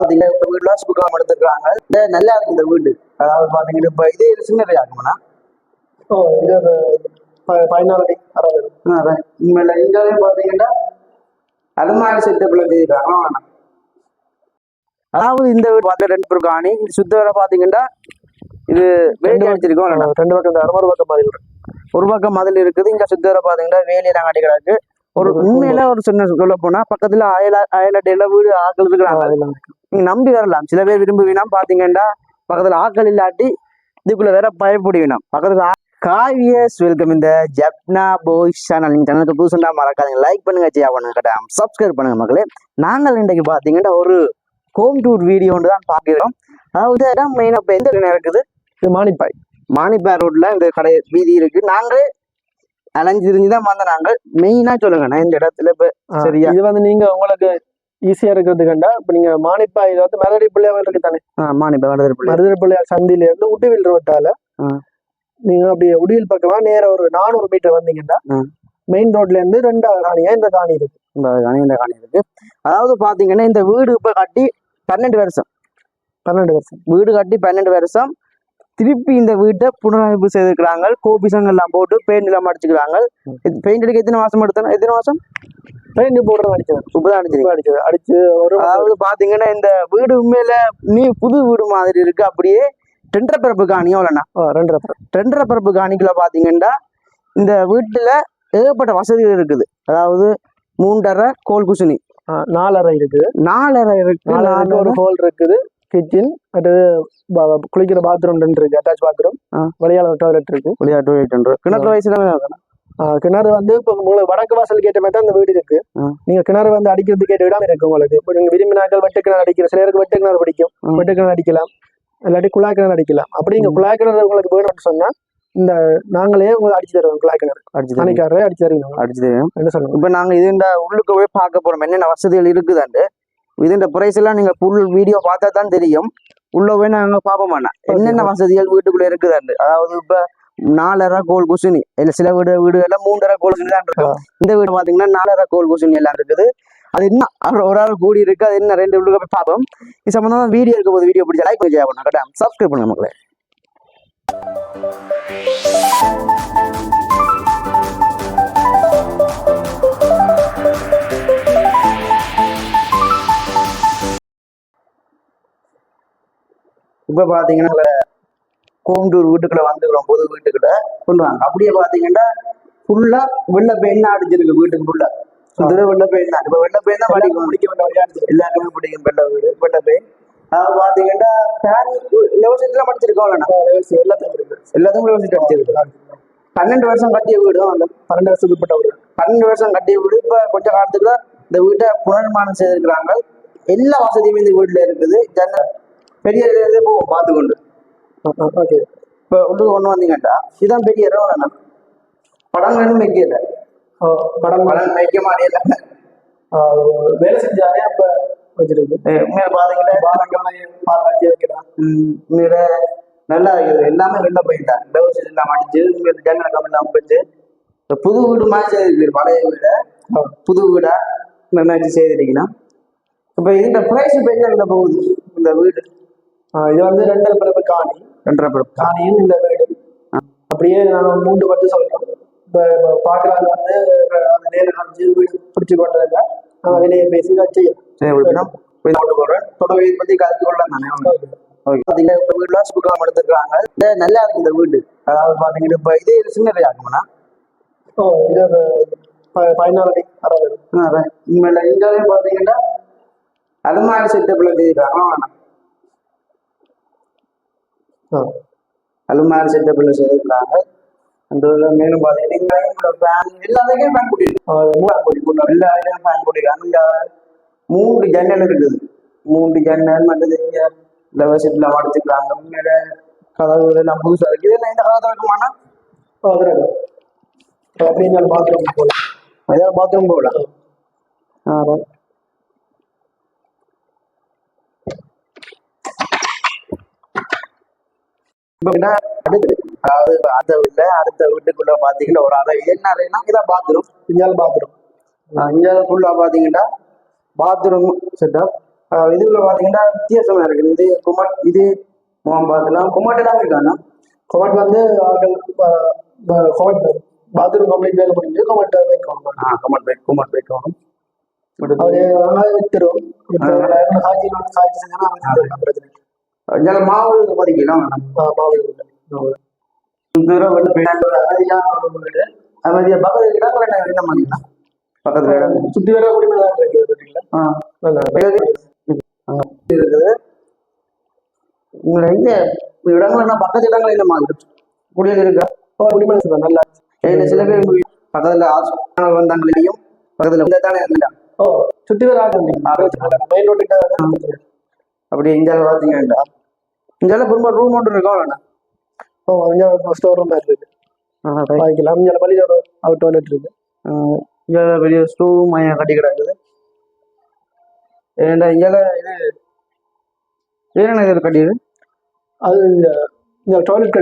பாத்தீங்கன்னா இப்ப வீடு லாஸ் புக்காம எடுத்துருக்காங்க இந்த நல்லா இருக்கு இந்த வீடு. அதாவது பாத்தீங்கன்னா இப்ப இதே சின்னதே ஆகும்னா ஓ இது ஒரு ப- பதினாறு அடி அறுபது உண்மையில இங்கே பாத்தீங்கன்னா அலுமாரி செட்டப்ல செய்யறாங்க அதாவது இந்த வீடு பார்த்த ரெண்டு பேருக்கு ஆணி. இந்த சுத்த வர பாத்தீங்கன்னா இது வேலி அடிச்சிருக்கோம் இல்லைண்ணா? ரெண்டு பக்கம் இந்த அறுபது பக்கம் மாதிரி இருக்கு. ஒரு பக்கம் மதில் இருக்குது இங்க சுத்த வர பாத்தீங்கன்னா வேலியெல்லாம் காட்டி கிடக்கு. ஒரு உண்மையில ஒரு சின்ன சொல்ல போனா பக்கத்துல அயல அயலட்டையில வீடு ஆக்கள் இருக்கிறாங்க அதெல்லாம் இருக்கு. நீங்க நம்பி வரலாம். சில பேர் விரும்புவீனா பாத்தீங்கன்னா பக்கத்துல ஆக்கள் இல்லாட்டி இதுக்குள்ள வேற பயப்படுவீனா பக்கத்துல காவியஸ் வெல்கம் இந்த ஜப்னா பாய்ஸ் சேனல் நீங்க சேனலுக்கு புதுசுண்டா மறக்காதீங்க. லைக் பண்ணுங்க ஜியா பண்ணுங்க கட்டாயம் சப்ஸ்கிரைப் பண்ணுங்க மக்களே. நாங்கள் இன்றைக்கு பாத்தீங்கன்னா ஒரு ஹோம் டூர் வீடியோ ஒன்று தான் பார்க்கிறோம். அதாவது இடம் மெயினாக இப்போ எந்த இடம் இருக்குது? இது மானிப்பாய். மானிப்பேர் ரோட்ல இந்த கடை வீதி இருக்கு. நாங்கள் அலைஞ்சு திரிஞ்சு தான் வந்த நாங்கள். மெயினா சொல்லுங்க நான் இந்த இடத்துல இப்போ சரியா? இது வந்து நீங்க உங்களுக்கு ஈஸியா இருக்கிறதுக்கண்டா இப்ப நீங்க மானிப்பாய் இது வந்து மதுரை பிள்ளையாவில் இருக்கு தானே? மானிப்பேர் வடதிருப்பள்ளி மருதர் பிள்ளையார் சந்தில இருந்து உடுவில் ரோட்டால. நீங்க அப்படியே உடுவில் பக்கமா நேர ஒரு நானூறு மீட்டர் வந்தீங்கன்னா. மெயின் ரோட்ல இருந்து ரெண்டாவது காணியா இந்த காணி இருக்கு. இந்த காணி இந்த காணி இருக்கு. அதாவது பாத்தீங்கன்னா இந்த வீடு இப்ப கட்டி பன்னெண்டு வருஷம். பன்னெண்டு வருஷம். வீடு கட்டி பன்னெண்டு வருஷம். திருப்பி இந்த வீட்டை புனரமைப்பு செய்திருக்கிறாங்க. கோபிசங்க எல்லாம் போட்டு பெயிண்ட் எல்லாம் அடிச்சுக்கிறாங்க. பெயிண்ட் அடிக்க எத்தனை மாசம் எடுத்தோம்? எத்தனை மாசம்? பெயிண்ட் போடுறது அடிச்சது. இப்பதான் இப்ப அடிச்சது. அடிச்சு ஒரு அதாவது பாத்தீங்கன்னா இந்த வீடு உண்மையில நீ புது வீடு மாதிரி இருக்கு. அப்படியே டெண்டரை பிறப்பு காணியும் இல்லைண்ணா? ஆ, ரெண்டு ரூபாய் டெண்டரை பிறப்பு காணிக்குள்ள பாத்தீங்கன்னா இந்த வீட்டுல ஏகப்பட்ட வசதிகள் இருக்குது. அதாவது மூன்றரை கோல் குசினி. நாலரை இருக்குது. நாலரை இருக்கு. நாலரைக்கு ஒரு ஹோல் இருக்குது. கிச்சன் அடுத்து ப- ப- குளிக்கிற பாத்ரூம் ரெண்டு இருக்கு அட்டாச் பாத்ரூம். வழியால டாய்லெட் இருக்கு. விளையாட்டு எட்டு கிணற்று வயசு தான் கிணறு வந்து இப்போ உங்களுக்கு வடக்கு வாசல் கேட்ட மாதிரி தான் இந்த வீடு இருக்கு. நீங்க கிணறு வந்து அடிக்கிறதுக்கு கேட்ட விடாம இருக்கு உங்களுக்கு. இப்போ நீங்க விரும்பினாக்கள் வெட்டு கிணறு அடிக்கிற சிலருக்கு வெட்டு கிணறு பிடிக்கும். வெட்டு கிணறு அடிக்கலாம். இல்லாட்டி குழாய் கிணறு அடிக்கலாம். அப்படி நீங்க. குழாய் கிணறு உங்களுக்கு வேணும்னு சொன்னா இந்த நாங்களே உங்களுக்கு அடிச்சு தருவோம் குழாய் கிணறு. அடிச்சு அணிக்காரரே அடிச்சு தருவீங்க. அடிச்சு தெரியும் என்ன சொல்லுங்க இப்ப நாங்க இது இந்த உள்ளுக்கு போய் பார்க்க போறோம். என்னென்ன வசதிகள் இருக்குதாண்டு? இது இந்த பிரைஸ் எல்லாம் நீங்க ஃபுல் வீடியோ பார்த்தா தான் தெரியும். உள்ள போய் நாங்க பார்ப்போம் வேணாம். என்னென்ன வசதிகள் வீட்டுக்குள்ள இருக்குதாண்டு அதாவது இப்ப நாலரை கோல் குசினி இல்ல சில வீடு வீடுகள்ல மூன்றரை கோல் குசினி தான் இருக்கும். இந்த வீடு பாத்தீங்கன்னா நாலரை கோல் குசினி எல்லாம் இருக்குது. அது என்ன? ஒரு ஆள் கூடி இருக்கு. அது என்ன? ரெண்டு உள்ளுக்கு போய் பார்ப்போம். இது சம்பந்தமா வீடியோ இருக்க போது வீடியோ பிடிச்சா லைக் பண்ணி பண்ண கட்டாயம் சப்ஸ்கிரைப் பண்ணுங்க மக்களே. இப்ப பாத்தீங்கன்னா கோயம்புத்தூர் வீட்டுக்குள்ள வந்துக்கிறோம் புது வீட்டுக்குள்ள கொண்டு வாங்க அப்படியே பாத்தீங்கன்னா ஃபுல்லா வெள்ளை பெயின் அடிச்சிருக்கு வீட்டுக்கு ஃபுல்லா சுந்தர வெள்ளை பெயின் தான். இப்ப வெள்ளை பெயின் தான் படிக்கும் முடிக்க வேண்டிய விளையாட்டு எல்லாருக்குமே பிடிக்கும் வெள்ளை வீடு வெள்ளை பெயின் அதாவது பாத்தீங்கன்னா ஃபேன் லெவல் படிச்சிருக்கோம் எல்லாத்தையும் இருக்கு எல்லாத்துக்கும் லெவல் அடிச்சிருக்கு பன்னெண்டு வருஷம் கட்டிய வீடு அந்த பன்னெண்டு வருஷத்துக்கு உட்பட்ட வீடு. பன்னெண்டு வருஷம் கட்டிய வீடு. இப்ப கொஞ்ச காலத்துக்கு இந்த வீட்டை புனர்மானம் செய்திருக்கிறாங்க. எல்லா வசதியுமே இந்த வீட்டுல இருக்குது. ஜன்னல் பெரிய இது போவோம் பார்த்துக்கொண்டு ஓகே இப்ப உள்ளுக்கு ஒண்ணு வந்தீங்கட்டா? இதுதான் பெரிய இடம் வேணாம் படங்களும் வைக்கல. படம் படம் வைக்க மாட்டேல. ஆ, வேலை செஞ்சாலே அப்ப வச்சிருக்கு. உண்மையில பாத்தீங்கன்னா பாலங்களை பாலாஜி வைக்கலாம் ம், உண்மையில நல்லா இருக்குது. எல்லாமே வெளில போயிட்டான் டவுஸ் எல்லாம் அடிச்சு உண்மையில ஜன்னல் கமெல்லாம் வச்சு இப்ப புது வீடு மாதிரி செய்திருக்கு பழைய வீட. புது வீடா? நினைச்சு செய்திருக்கீங்கன்னா இப்ப இந்த பிரைஸ் இப்ப என்ன போகுது? இந்த வீடு? இது வந்து ரெண்டரை பிறப்பு காணி. ரெண்டரை படம் காணியும் இந்த வீடு அப்படியே நான் மூன்று பத்து சொல்றோம் இப்போ பார்க்கறது வந்து அந்த நேரில் வந்து வீடு பிடிச்சி கொண்டதுங்க. நாங்கள் வெளியே பேசி போய் கொண்டு போறேன் தொடர்பு பத்தி கருத்து கொள்ளலாம் தானே? பாத்தீங்கன்னா இப்ப வீடுல சுகாம எடுத்துருக்காங்க. நல்லா இருக்கு இந்த வீடு. அதாவது பாத்தீங்கன்னா இப்ப இது சின்னது ஆகும்னா ஓ இது பதினாறு உண்மையில இங்கே பாத்தீங்கன்னா அலுமாரி செட்டப்ல செய்யறாங்க. வேணாம் ஆ. அலுமாரி செட்டப்ல செய்திருக்காங்க அந்த இதுல மேலும் பாத்தீங்கன்னா ஃபேன் எல்லாத்துக்கும் ஃபேன் கூட்டிட்டு. எல்லா இடமும் ஃபேன் கூட்டிருக்காங்க இங்க மூன்று ஜன்னல் இருக்குது. மூன்று ஜன்னல் மற்றது இங்க லெவல் செட்ல அடிச்சுக்கிறாங்க உண்மையில கதவு எல்லாம் புதுசா இருக்கு. இதெல்லாம் இந்த காலத்துல திறக்குமானா ஓ பாத்ரூம் போகலாம் பாத்ரூம் போகலாம். ஆ இப்ப அடுத்து அதாவது அந்த வீட்டுல அடுத்த வீட்டுக்குள்ள பாத்தீங்கன்னா ஒரு அறை என்ன அறைனா இதான் பாத்ரூம் பிஞ்சால் பாத்ரூம் இங்க ஃபுல்லா பாத்தீங்கன்னா பாத்ரூம் செட்டப் இதுல பாத்தீங்கன்னா வித்தியாசமா இருக்குது. இது குமாட் இது பார்க்கலாம் குமாட் எல்லாம் கொமெண்ட் வந்து கொமெண்ட் பாத்ரூம் கம்ப்ளீட் வேலை முடிஞ்சு கொமெண்ட் வைக்கணும். ஆ குமாட் பைக் குமாட் பைக் வாங்கணும் அவரு வித்துரும் வித்து காய்ச்சி காய்ச்சி செஞ்சா பிரச்சனை என்ன பண்ணிக்கலாம் பக்கத்துல இடம் சுத்தி வர குடிமை தான் இருக்கு பார்த்தீங்களா ஆ நல்லா இருக்குது உங்களை எங்க இடங்கள் என்ன பக்கத்து இடங்கள் என்ன மாதிரி குடியில் இருக்கா நல்லா சில பேர் பக்கத்துல ஆசிரியர் வந்தாங்களையும் பக்கத்துல இந்த தானே இருந்தா ஓ சுத்தி வர மெயின் ரோட்டுக்கு இந்த பார்த்தீங்கன்னா இங்கே ரொம்ப ரூம் ஒன்று இருக்கும் வேணாம் ஓ இங்க ஸ்டோர் ரூம் மாதிரி இருக்கு. வாங்கிக்கலாம். இங்க ஒரு அவுட் டாய்லெட் இருக்கு. இங்கே பெரிய ஸ்டூ மையம் கட்டி கிடக்குது. ஏன்டா இங்கே இது என்ன இது கட்டியது அது இந்த டாய்லெட்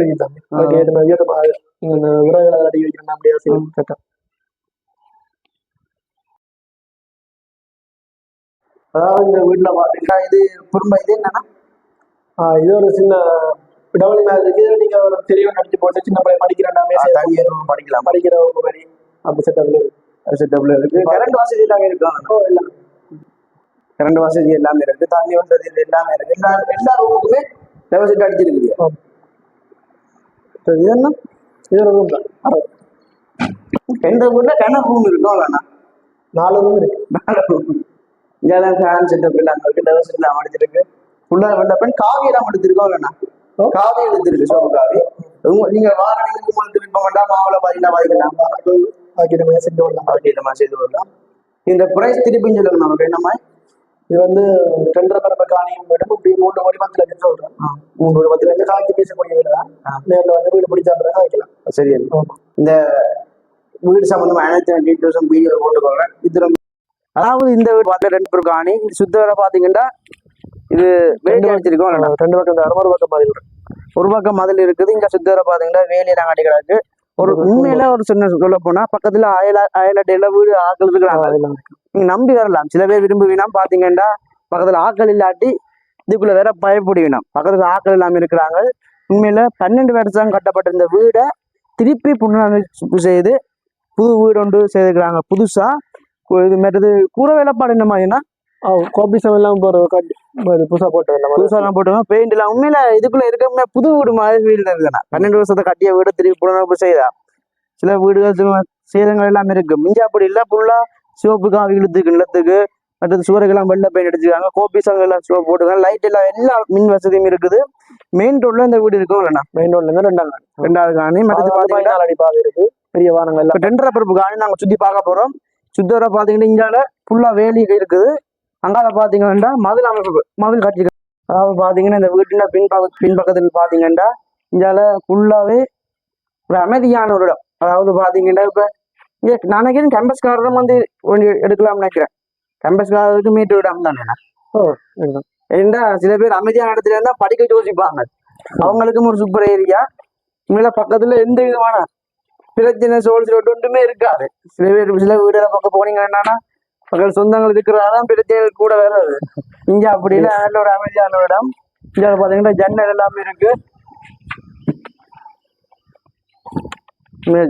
ஏற்ற மாதிரி ஏற்ற மாதிரி இங்க இந்த விறகுகளை அடி வைக்கணும் அப்படியே செய்யும் செட்டப் அதாவது இந்த வீட்டில் பார்த்தீங்கன்னா இது குடும்பம் இது என்னன்னா இது ஒரு சின்ன டபுள் மேல் இருக்கு. நீங்க ஒரு தெளிவாக நடிச்சு போட்டு சின்ன பையன் படிக்கிறேன் தனி ரூம் படிக்கலாம். படிக்கிற ஒரு மாதிரி அப்படி செட்டப்ல இருக்கு. செட்டப்ல இருக்கு. கரண்ட் வசதி எல்லாமே இருக்கும் ஓ இல்லை கரண்ட் வசதி எல்லாமே இருக்கு. தண்ணி வசதி எல்லாமே இருக்கு. எல்லா எல்லா ரூமுக்குமே டெபாசிட் அடிச்சிருக்குது. இது என்ன? இது ஒரு ரூம் தான். எந்த வீட்டில் கிணறு ரூம் இருக்கும் வேணாம் நாலு ரூம் இருக்கு. நாலு ரூம் இங்கெல்லாம் ஃபேன் செட்டப் எல்லாம் இருக்கு. டெபாசிட் எல்லாம் அடிச்சிருக்கு ஃபுல்லாக வெள்ள பெண் காவி எல்லாம் எடுத்திருக்கோம் ஓ. காவி எடுத்திருக்கு காவி. உங்க நீங்க வாகனங்களுக்கு உங்களுக்கு விருப்பம் வேண்டாம் மாவுல பாதிக்கலாம் பாதிக்கலாம் செஞ்சு விடலாம். பாதிக்கலாம் செய்து வரலாம் இந்த பிரைஸ் திருப்பி சொல்லுங்க நமக்கு என்னமா இது வந்து ரெண்டரை பரப்ப காணியும் மேடம் இப்படி மூணு கோடி பத்து லட்சம் சொல்றேன். மூணு கோடி பத்து லட்சம் காய்ச்சி பேசக்கூடிய தான். ஆ. நேரில் வந்து வீடு பிடிச்சா பிறகு காய்க்கலாம் சரி. இந்த வீடு சம்பந்தமா அனைத்து டீட்டெயில்ஸும் வீடியோ போட்டுக்கோங்க இது அதாவது இந்த வீடு பார்த்து ரெண்டு பேருக்கு காணி சுத்த வர பாத்தீங்கன்னா இது வேலி அடிச்சிருக்கோம்? ரெண்டு பக்கம் இந்த அறுபது பக்கம் மாதிரி ஒரு பக்கம் மதில் இருக்குது இங்க சுத்த வர பாத்தீங்கன்னா வேலியெல்லாம் கட்டி கிடக்கு. ஒரு உண்மையில ஒரு சின்ன சொல்ல போனா பக்கத்துல அயல அயலட்டையில வீடு ஆக்கள் இருக்கிறாங்க. நீங்க நம்பி வரலாம். சில பேர் விரும்புவீனா பாத்தீங்கன்னா பக்கத்துல ஆக்கள் இல்லாட்டி இதுக்குள்ள வேற பயப்படுவினம். பக்கத்துல ஆக்கள் இல்லாம இருக்கிறாங்க. உண்மையில பன்னெண்டு வருஷம் கட்டப்பட்ட இந்த வீடை திருப்பி புனரமைப்பு செய்து புது வீடு ஒன்று செய்திருக்கிறாங்க. புதுசா இது மற்றது கூரை வேலைப்பாடு என்ன மாதிரினா ஆ கோபி இப்போ ஒரு கட்டி. புதுசா போட்டு வரலாம் புதுசா எல்லாம் போட்டுருங்க பெயிண்ட் எல்லாம் உண்மையில இதுக்குள்ள இருக்க புது வீடு மாதிரி வீடு இருக்குண்ணா. பன்னெண்டு வருஷத்தை கட்டிய வீடு திருப்பி புனரமைப்பு செய்தா. சில வீடுகள் சேதங்கள் எல்லாம் இருக்கு. மிஞ்சி அப்படி இல்லை ஃபுல்லா சிவப்பு காவி இழுத்துக்கு நிலத்துக்கு. அடுத்தது சுவருக்கெல்லாம் வெள்ளை பெயிண்ட் அடிச்சிருக்காங்க. கோபி சங்கம் எல்லாம் சிவப்பு போட்டுருக்காங்க. லைட் எல்லாம் எல்லா மின் வசதியும் இருக்குது. மெயின் ரோட்ல இந்த வீடு இருக்கும் இல்லைண்ணா? மெயின் ரோட்ல இருந்து ரெண்டாம் நாள் ரெண்டாவது காணி. மற்றது பாத்தீங்கன்னா அடி பாதை இருக்கு. பெரிய வாகனங்கள் எல்லாம். டெண்டரை பரப்பு காணி நாங்க சுத்தி பார்க்க போறோம். சுத்தவரை பாத்தீங்கன்னா இங்கால ஃபுல்லா வேலி இருக்குது அங்கால பாத்தீங்கன்னா மதில் அமைப்பு மதில் கட்டி அதாவது பாத்தீங்கன்னா இந்த வீட்டின் பின்பக்க பின்பக்கத்தில் பாத்தீங்கன்னா இங்கால ஃபுல்லாவே ஒரு அமைதியான ஒரு இடம். அதாவது பாத்தீங்கன்னா இப்ப இங்க நான் நினைக்கிறேன் கேம்பஸ்காரரும் வந்து ஒண்ணு எடுக்கலாம்னு நினைக்கிறேன். கேம்பஸ்காரருக்கு மீட்டு இடம் தானே? ஓ இதுதான். ஏன்னா சில பேர் அமைதியான இடத்துல இருந்தா படிக்க யோசிப்பாங்க. அவங்களுக்கும் ஒரு சூப்பர் ஏரியா உண்மையில பக்கத்துல எந்த விதமான பிரச்சனை சோல் சில ஒன்றுமே இருக்காது. சில பேர் சில வீடுல பக்கம் போனீங்கன்னா என்னன்னா பக்கத்துல சொந்தங்கள் இருக்கிறாதான் பிரச்சனைகள் கூட வராது இங்க அப்படி இல்லை நல்ல ஒரு அமைதியான இடம் இங்க பாத்தீங்கன்னா ஜன்னல் எல்லாமே இருக்கு.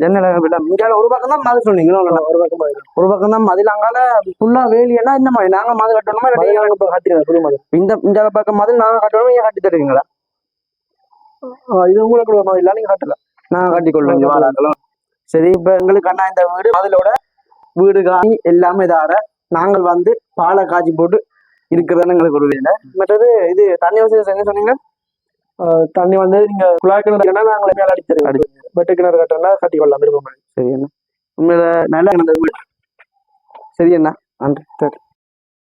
ஜன்னல் இங்க ஒரு பக்கம் தான் மது சொன்னீங்களோ? ஒரு பக்கமா ஒரு பக்கம் தான் மதில் அங்கால ஃபுல்லா வேலியன்னா இந்த மாதிரி நாங்க மது கட்டணுமா இல்லை மதியம் இந்த இந்த பக்கம் மதில் நாங்க கட்டணும்? நீங்க கட்டி தருவீங்களா? இது உங்களுக்கு இல்லை நீங்க கட்டல. நாங்க கட்டி கொள்ளுவோம் இங்க வாழாங்களும் சரி இப்ப எங்களுக்கு அண்ணா இந்த வீடு மதிலோட வீடு காணி எல்லாமே தார நாங்கள் வந்து பாலை காய்ச்சி போட்டு இருக்கிறதுன்னு எங்களுக்கு ஒரு வேலை. மற்றது இது தண்ணி வசதி என்ன சொன்னீங்க? தண்ணி வந்து நீங்க குழாய் கிணறு நாங்களே மேல அடிச்சு தருவோம். வெட்டு கிணறு கட்டினா கட்டி கொள்ளலாம் விருப்பம் சரி அண்ணா. உண்மையில நல்லா சரி அண்ணா. நன்றி. சரி.